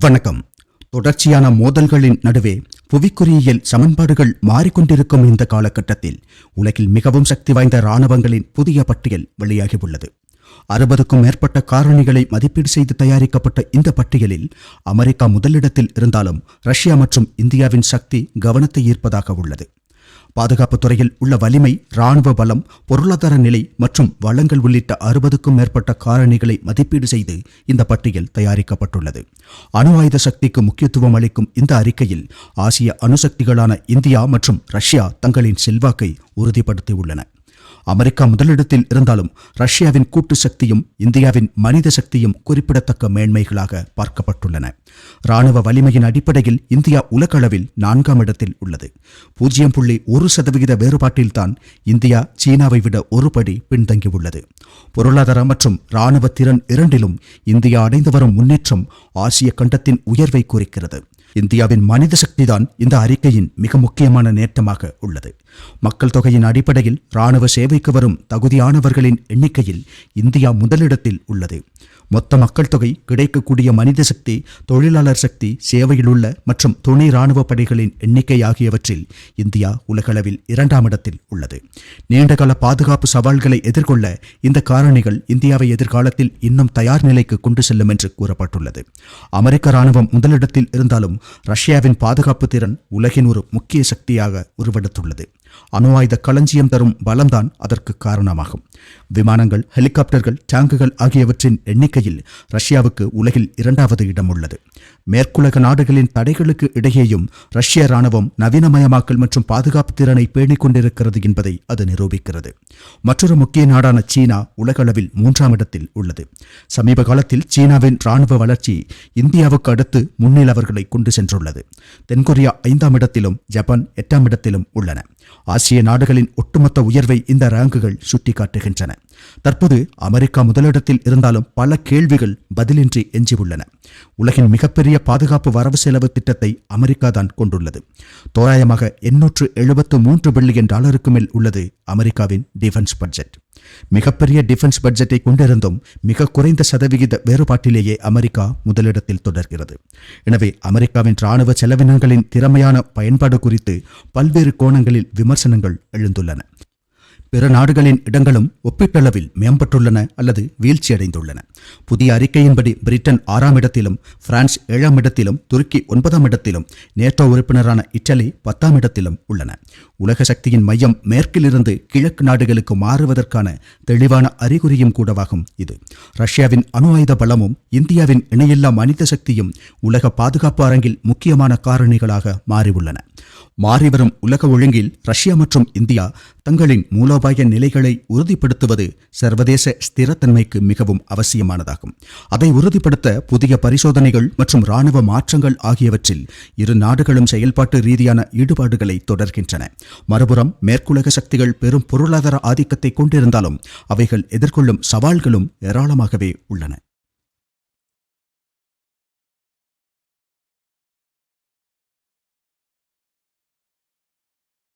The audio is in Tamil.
வணக்கம். தொடர்ச்சியான மோதல்களின் நடுவே புவிக்குறியியல் சமன்பாடுகள் மாறிக்கொண்டிருக்கும் இந்த காலகட்டத்தில் உலகில் மிகவும் சக்தி வாய்ந்த இராணுவங்களின் புதிய பட்டியல் வெளியாகியுள்ளது. அறுபதுக்கும் மேற்பட்ட காரணிகளை மதிப்பீடு செய்து தயாரிக்கப்பட்ட இந்த பட்டியலில் அமெரிக்கா முதலிடத்தில் இருந்தாலும் ரஷ்யா மற்றும் இந்தியாவின் சக்தி கவனத்தை ஈர்ப்பதாக உள்ளது. பாதுகாப்புத் துறையில் உள்ள வலிமை இராணுவ பலம் பொருளாதார நிலை மற்றும் வளங்கள் உள்ளிட்ட அறுபதுக்கும் மேற்பட்ட காரணிகளை மதிப்பீடு செய்து இந்த பட்டியல் தயாரிக்கப்பட்டுள்ளது. அணு ஆயுத சக்திக்கு முக்கியத்துவம் அளிக்கும் இந்த அறிக்கையில் ஆசிய அணுசக்திகளான இந்தியா மற்றும் ரஷ்யா தங்களின் செல்வாக்கை உறுதிப்படுத்தியுள்ளன. அமெரிக்கா முதலிடத்தில் இருந்தாலும் ரஷ்யாவின் கூட்டு சக்தியும் இந்தியாவின் மனித சக்தியும் குறிப்பிடத்தக்க மேன்மைகளாக பார்க்கப்பட்டுள்ளன. ராணுவ வலிமையின் அடிப்படையில் இந்தியா உலகளவில் நான்காம் இடத்தில் உள்ளது. பூஜ்ஜியம் புள்ளி ஒரு சதவிகித வேறுபாட்டில்தான் இந்தியா சீனாவை விட ஒரு படி பின்தங்கியுள்ளது. பொருளாதார மற்றும் ராணுவ திறன் இரண்டிலும் இந்தியா அடைந்து வரும் முன்னேற்றம் ஆசிய கண்டத்தின் உயர்வை குறிக்கிறது. இந்தியாவின் மனித சக்திதான் இந்த அறிக்கையின் மிக முக்கியமான நேட்டமாக உள்ளது. மக்கள் தொகையின் அடிப்படையில் இராணுவ சேவைக்கு வரும் தகுதியானவர்களின் எண்ணிக்கையில் இந்தியா முதலிடத்தில் உள்ளது. மொத்த மக்கள் தொகை கிடைக்கக்கூடிய மனித சக்தி தொழிலாளர் சக்தி சேவையில் உள்ள மற்றும் துணை இராணுவ படைகளின் எண்ணிக்கை ஆகியவற்றில் இந்தியா உலகளவில் இரண்டாம் இடத்தில் உள்ளது. நீண்டகால பாதுகாப்பு சவால்களை எதிர்கொள்ள இந்த காரணிகள் இந்தியாவை எதிர்காலத்தில் இன்னும் தயார் நிலைக்கு கொண்டு செல்லும் என்று கூறப்பட்டுள்ளது. அமெரிக்க ராணுவம் முதலிடத்தில் இருந்தாலும் ரஷ்யாவின் பாதுகாப்பு திறன் உலகின் ஒரு முக்கிய சக்தியாக உருவெடுத்துள்ளது. அணு ஆயுத களஞ்சியம் தரும் பலம்தான் அதற்கு காரணமாகும். விமானங்கள் ஹெலிகாப்டர்கள் டேங்குகள் ஆகியவற்றின் எண்ணிக்கையில் ரஷ்யாவுக்கு உலகில் இரண்டாவது இடம் உள்ளது மேற்குலக நாடுகளின் தடைகளுக்கு இடையேயும் ரஷ்ய ராணுவம் நவீனமயமாக்கல் மற்றும் பாதுகாப்பு திறனை பேணிக் கொண்டிருக்கிறது என்பதை அது நிரூபிக்கிறது. மற்றொரு முக்கிய நாடான சீனா உலகளவில் மூன்றாம் இடத்தில் உள்ளது. சமீப காலத்தில் சீனாவின் ராணுவ வளர்ச்சி இந்தியாவுக்கு அடுத்து முன்னில் அவர்களை கொண்டு சென்றுள்ளது. தென்கொரியா ஐந்தாம் இடத்திலும் ஜப்பான் எட்டாம் இடத்திலும் உள்ளன. ஆசிய நாடுகளின் ஒட்டுமொத்த உயர்வை இந்த ரேங்குகள் சுட்டிக்காட்டுகின்றன. தற்போது அமெரிக்கா முதலிடத்தில் இருந்தாலும் பல கேள்விகள் பதிலின்றி எஞ்சியுள்ளன. உலகின் மிகப்பெரிய பாதுகாப்பு வரவு செலவு திட்டத்தை அமெரிக்கா தான் கொண்டுள்ளது. தோராயமாக எண்ணூற்று எழுபத்து மூன்று பில்லியன் டாலருக்கு மேல் உள்ளது அமெரிக்காவின் டிஃபென்ஸ் பட்ஜெட். மிகப்பெரிய டிஃபென்ஸ் பட்ஜெட்டை கொண்டிருந்தும் மிக குறைந்த சதவிகித வேறுபாட்டிலேயே அமெரிக்கா முதலிடத்தில் தொடர்கிறது. எனவே அமெரிக்காவின் இராணுவ செலவினங்களின் திறமையான பயன்பாடு குறித்து பல்வேறு கோணங்களில் விமர்சனங்கள் எழுந்துள்ளன. பிற நாடுகளின் இடங்களும் ஒப்பீட்டளவில் மேம்பட்டுள்ளன அல்லது வீழ்ச்சியடைந்துள்ளன. புதிய அறிக்கையின்படி பிரிட்டன் ஆறாம் இடத்திலும் பிரான்ஸ் ஏழாம் இடத்திலும் துருக்கி ஒன்பதாம் இடத்திலும் நேட்டோ உறுப்பினரான இட்டலி பத்தாம் இடத்திலும் உள்ளன. உலக சக்தியின் மையம் மேற்கிலிருந்து கிழக்கு நாடுகளுக்கு மாறுவதற்கான தெளிவான அறிகுறியும் கூடவாகும் இது. ரஷ்யாவின் அணு ஆயுத பலமும் இந்தியாவின் இணையில்லா மனித சக்தியும் உலக பாதுகாப்பு அரங்கில் முக்கியமான காரணிகளாக மாறியுள்ளன. மாறிவரும் உலக ஒழுங்கில் ரஷ்யா மற்றும் இந்தியா தங்களின் மூலோபாய நிலைகளை உறுதிப்படுத்துவது சர்வதேச ஸ்திரத்தன்மைக்கு மிகவும் அவசியமானதாகும். அதை உறுதிப்படுத்த புதிய பரிசோதனைகள் மற்றும் இராணுவ மாற்றங்கள் ஆகியவற்றில் இரு நாடுகளும் செயல்பாட்டு ரீதியான ஈடுபாடுகளை தொடர்கின்றன. மறுபுறம் மேற்குலக சக்திகள் பெரும் பொருளாதார ஆதிக்கத்தை கொண்டிருந்தாலும் அவைகள் எதிர்கொள்ளும் சவால்களும் ஏராளமாகவே உள்ளன.